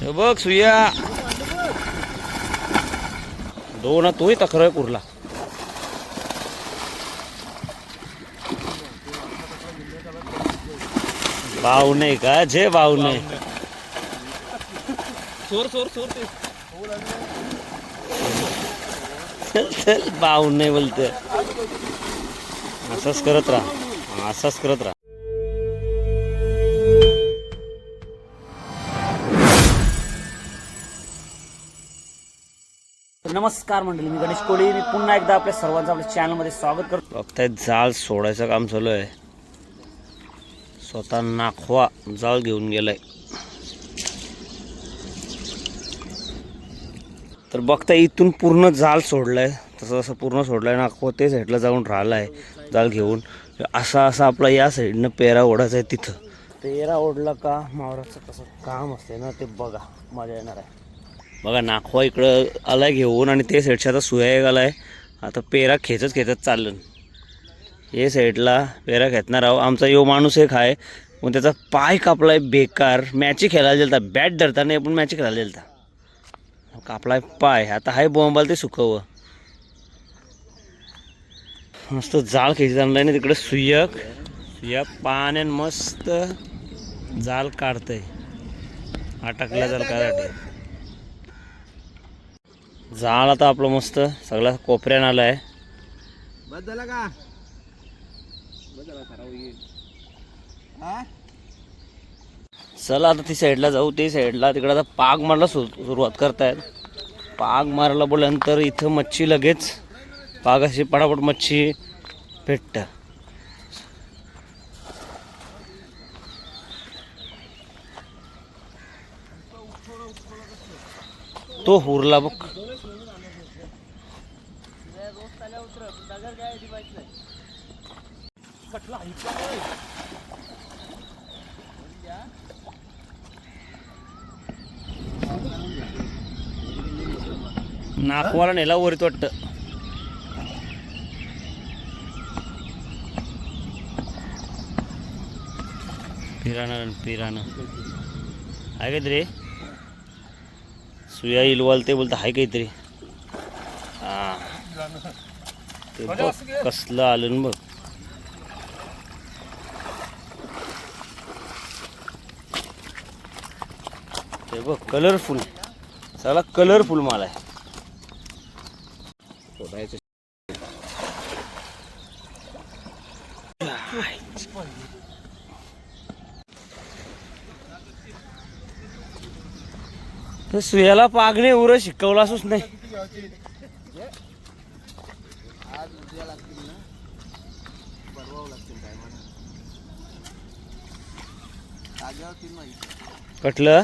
हे बघ सुया. दोन तोही तक्रार कुरला बावणे का जे बावणे सोर सोर सोर ते. चल चल बावणे बोलते असंच करत राहा. असंच करत राहा. नमस्कार मंडळी मी गणेश कोळी. मी पुन्हा एकदा आपल्या सर्वांचं आपल्या चॅनलमध्ये स्वागत करतो. बघतायत जाळ सोडायचं काम चालू आहे. स्वतः नाखवा जाळ घेऊन गेलाय. तर बघता इथून पूर्ण जाळ सोडलाय. तसं तसं पूर्ण सोडलाय नाखवा ते साईडला जाऊन राहिलाय जाळ घेऊन. असा असा आपला या साईडनं पेरा ओढायचा आहे तिथं. पेरा ओढला का? मावराचं कसं काम असते ना ते बघा. मजा येणार आहे. बघा नाखवा इकडं आलाय घेऊन आणि ते साईडच्या आता सुया एक आलाय. आता पेरा खेचत खेचत चाललं. हे साईडला पेरा खेचणार आहो आमचा यो माणूस एक आहे. पण त्याचा पाय कापलाय बेकार. मॅची खेळायला गेलता. बॅट धरता नाही पण मॅची खेळायला गेलता. कापलाय पाय. आता हाय बोंबाल ते सुकवं. मस्त जाळ खेचत आणलाय ना तिकडे सुयक. सुयक पाण्यान मस्त जाल काढतंय. अटकला जाल काढाटे जाळ आता आपलं मस्त. सगळा कोपऱ्यानं बस झाला का? बस झाला खराब होईल चला आता ती साईडला जाऊ. ते साईडला तिकडे आता पाग मारायला सु सुरुवात करतायत. पाग मारायला बोलल्यानंतर इथं मच्छी लगेच पाग अशी पटापट मच्छी भेटतं. तो हुरला बघ. नाकवाला नेला वरीत वाटतं. पिराणा पिराणा. आहे काहीतरी. सुया इलवाल ते बोलतं आहे काहीतरी. ते बघ कसलं आलं ना बघ. ते बघ कलरफुल सगळा कलरफुल माल आहे. सुयाला पागणे उर शिकवला असूच नाही. आज उद्या लागतील ना परवा लागतील काय म्हणा ताज्यावर तीन माहिती कटलं?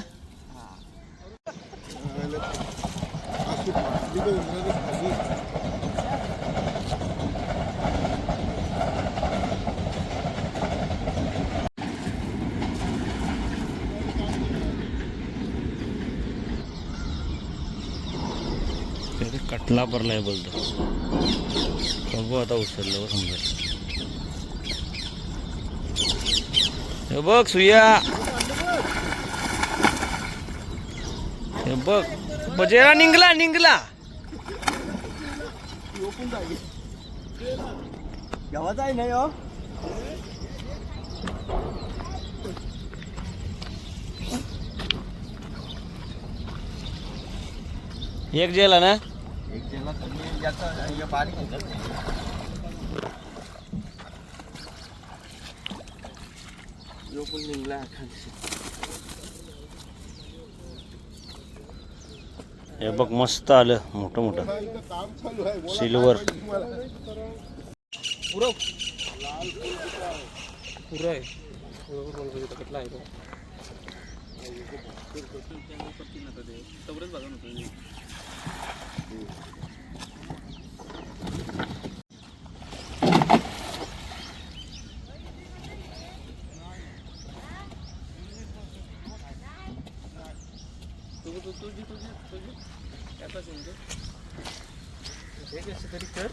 कटला पडलाय बोलतो. बघू आता उचललं समजा हे बघ सुया. हे बघ. बजेरा निघला निघला गावाचा आहे नाही हो एक जेला ना? एक हे बारीक होतं पण निघला हे बघ मस्त आलं मोठं मोठं. सिल्वर पुरव पुरं आहे कटला आहे तो तुझी तुझी तुझी त्याचा सिंधू हे कसं तरी कर.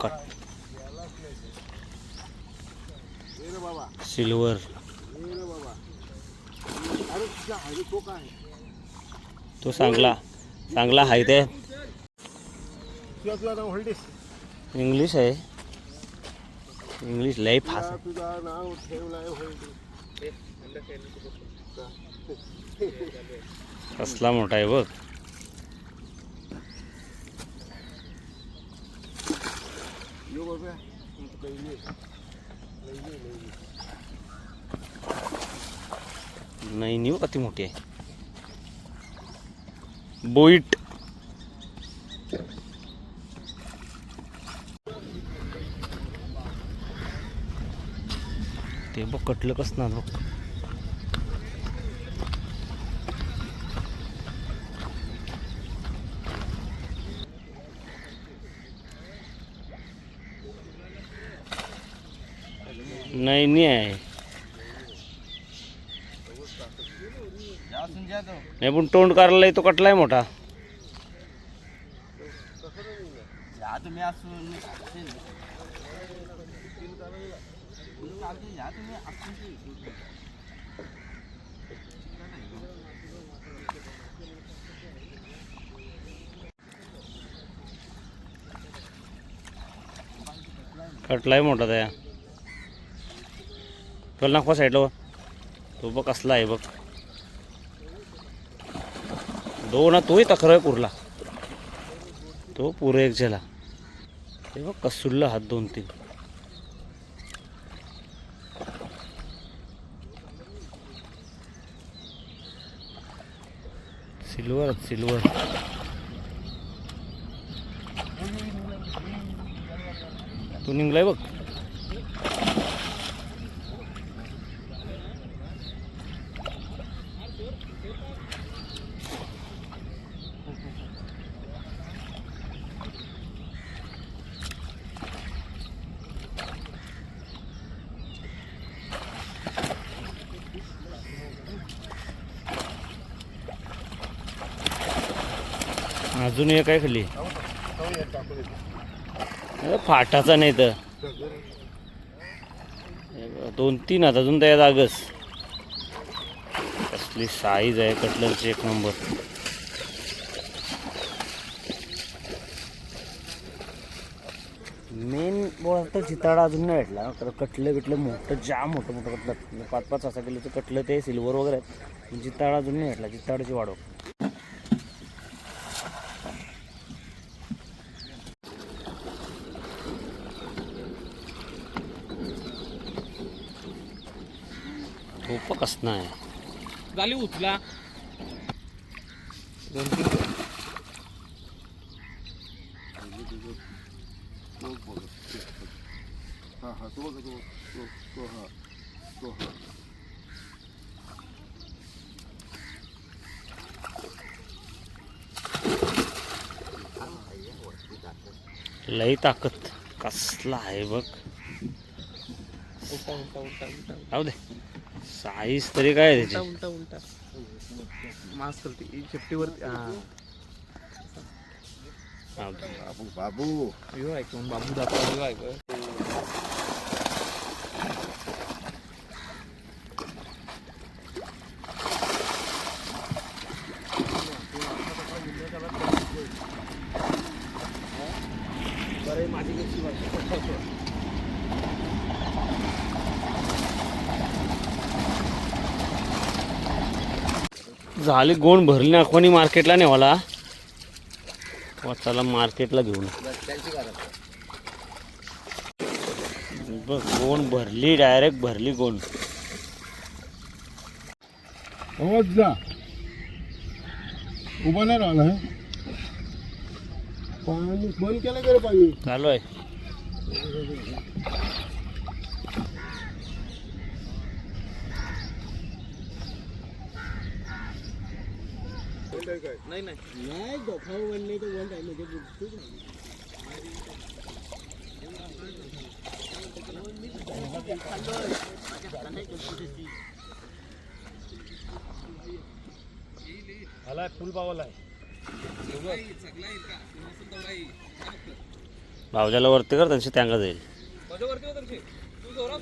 कट. सिल्वर. तो चांगला. चांगला आहे ते. इंग्लिश आहे. इंग्लिश लय फास कसला मोठा आहे बघ. नाही न्यू अति मोठी आहे. बोईट. ते बघ कटलं कसणार बघ. नाही नाही आहे. नाही पण तोंड करायला तो कटलाय मोठा. कटलाय मोठा त्या. तुला नाखवा साईडला तो बघ कसला आहे बघ. दोन ना तोही तक्रार पुरला. तो पुरे एक झाला. ते बघ कसुल्ला हात दोन तीन. Silver silver. तू निघलाय बघ. अजून एक आहे खाली. अरे फाटाचा नाही तर. दोन तीन आहेत अजून त्या जागस कसली साईज आहे कटलरची एक नंबर मेन बोला तर चिताडा अजून नाही भेटला. तर कटलं बिटलं मोठं जाम मोठं मोठं कटलं पाच पाच असा केलं तर कटलं ते सिल्वर वगैरे आहेत. चिताडा अजून नाही भेटला. चिताडाची वाढव कसणं आहे झाली उचला. लई ताकद कसला आहे बघ. राहू दे. साईज तरी काय आहे उलटा त्याची? उलटा उलटा मास्क करते शेपटीवरती हा. दे. बाबू बाबू. यो ऐकून बाबू दाखवा यो ऐक झाली गोण भरली ना कोणी मार्केटला नाही मला चला मार्केटला घेऊन बघ गोण भरली डायरेक्ट भरली आवाज जा उभा नाही राहिला हे. पाणी बंद केलं का रे पाणी. चालू आहे. नाही नाही. नाही गोफा बनले तर वन आहे म्हणजे भावजाला वरती कर त्यांची त्यांगा जाईल. माझ्यावरती होतं ते सोरा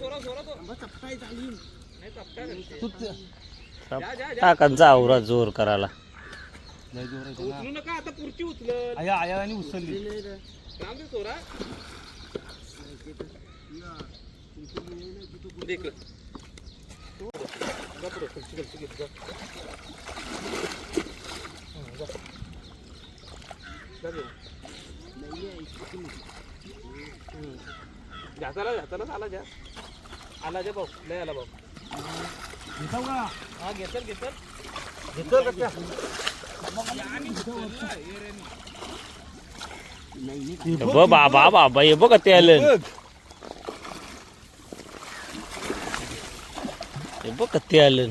उचलू नका आता पुढची उचल आया आया आणि उचलली. राम दे सोरा. देख घ्याचाला घ्याचाला आला जा. आला जा भाऊ लय आला भाऊ. हा घेतल घेतल. ब बाबा बाबा हे बघ ते आलं हे बघ ते आलं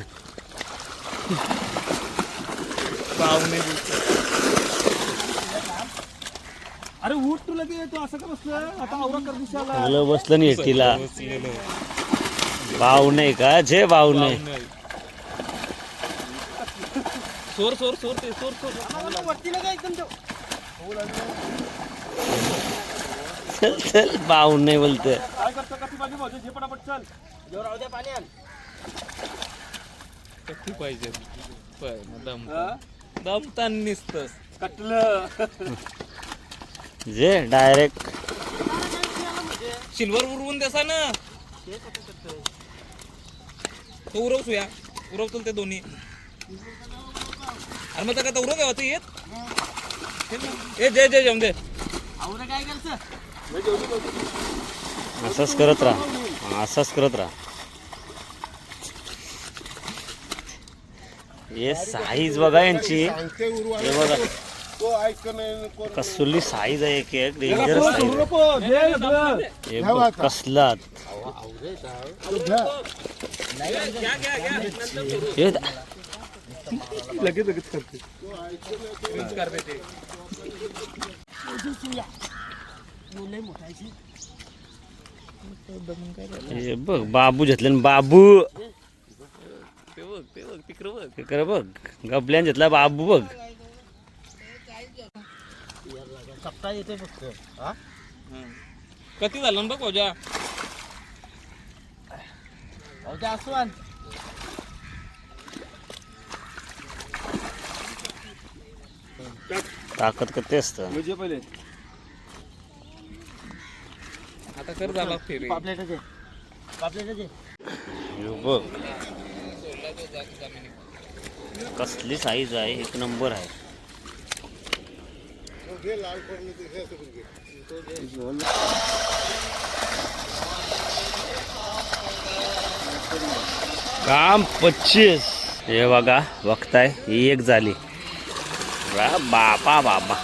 अरे उठ तुला ते तू असं का बसलं? आता आवरा कर दिशाला. बसलं नाही तिला. भाऊ नाही का? जे भाऊ नाही सोर सोर सोर ते सोर सोर. वरतीला काय एकदम तो. चल चल भाऊ नाही बोलत काय करतो का ती बाजू बाजू जे पटापट चल. जेव्हा राहू द्या पाणी आण. कट्टी पाहिजे. दम दम ताण निसतस. कटलं. जे डायरेक्ट सिल्वर उरवून देसा ना. तो उरव सुया उरवतो ते दोन्ही. अरे मग आता उरव घ्यावा ते येत. ए जय जय जम दे. काय असंच करत राहा. असंच करत राहा. हे साईज बघा यांची. हे बघा. कसली साईज आहे एक एक डेंजर साईज हे कसला. हे लगेच लगेच करते. करते ते हे बघ बाबू घेतले ना बाबू. ते बघ ते बघ तिकडं बघ कर बघ गबल्यान घेतला बाबू बघ. कधी झालं ना बघ भाऊजा ताकद किती असतं म्हणजे पहिले. आता कर झाला फेरी. हे बघ. कसली साईज आहे एक नंबर आहे. काम पच्चीस. हे बघा बघताय ही एक झाली. वा बापा बाबा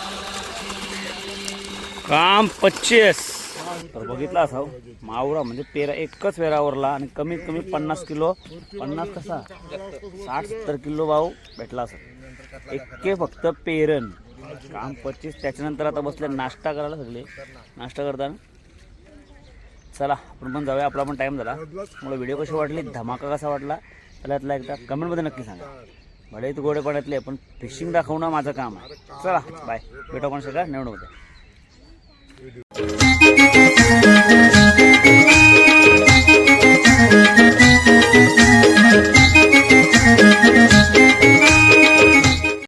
काम पच्चीस। तर बघितला असाव मावरा म्हणजे पेरा एकच पेरावरला आणि कमीत कमी पन्नास किलो पन्नास कसा? साठ सत्तर किलो भाऊ भेटला असं एके फक्त पेरण काम पच्चीस त्याच्यानंतर आता बसले नाश्ता करायला सगळे. नाश्ता करताना? चला आपण पण जाऊया आपला पण टाईम झाला. मला व्हिडिओ कशी वाटली? धमाका कसा वाटला? त्याला एकदा कमेंटमध्ये नक्की सांगा. भले तू गोडे पाण्यातले पण फिशिंग दाखवणं माझं काम आहे. चला बाय भेटू आपण सगळ्या निवडून